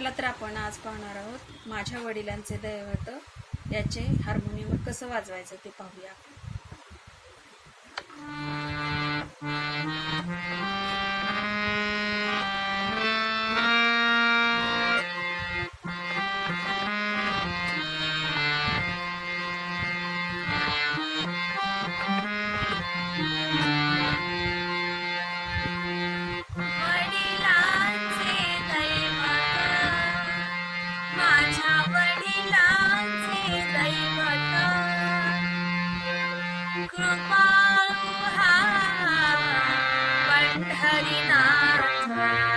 चला तर आपण आज पाहणार आहोत. माझ्या वडिलांचे दैवत याचे हार्मोनियम कसं वाजवायचं ते पाहूया आपण. हरिनाथ